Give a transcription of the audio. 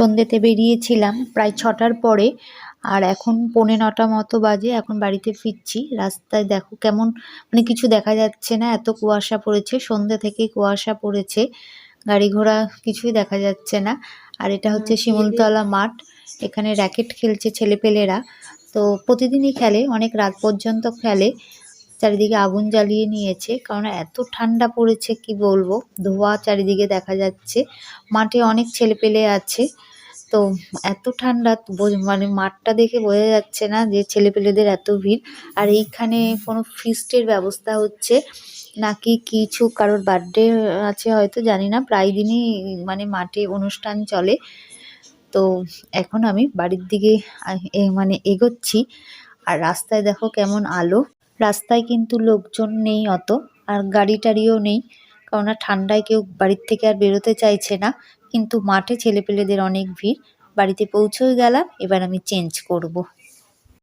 সন্ধ্যেতে বেরিয়েছিলাম প্রায় ছটার পরে। আর এখন পৌনে নটা মতো বাজে এখন বাড়িতে ফিরছি। রাস্তায় দেখো কেমন মানে কিছু দেখা যাচ্ছে না এত কুয়াশা পড়েছে সন্ধ্যে থেকেই কুয়াশা পড়েছে। গাড়ি ঘোড়া কিছুই দেখা যাচ্ছে না। আর এটা হচ্ছে শিমুলতলা মাঠ এখানে র্যাকেট খেলছে ছেলেপেলেরা। তো প্রতিদিনই খেলে অনেক রাত পর্যন্ত খেলে। চারিদিকে আগুন জ্বালিয়ে নিয়েছে। কারণ এত ঠান্ডা পড়েছে, কি বলব? ধোঁয়া চারিদিকে দেখা যাচ্ছে। মাঠে অনেক ছেলেপেলে আছে। তো এত ঠান্ডা মানে মাঠটা দেখে বোঝা যাচ্ছে না যে ছেলেপেলেদের এত ভিড়। আর এইখানে কোনো ফিস্টের ব্যবস্থা হচ্ছে নাকি কিছু কারোর বার্থডে আছে হয়তো, জানি না। প্রায় দিনই মানে মাঠে অনুষ্ঠান চলে। তো এখন আমি বাড়ির দিকে মানে এগোচ্ছি। আর রাস্তায় দেখো কেমন আলো। রাস্তায় কিন্তু লোকজন নেই অত, আর গাড়ি টাড়িও নেই। কেননা ঠান্ডায় কেউ বাড়ির থেকে আর বেরোতে চাইছে না। কিন্তু মাঠে ছেলেপেলেদের অনেক ভিড়। বাড়িতে পৌঁছেও গেলাম, এবার আমি চেঞ্জ করব।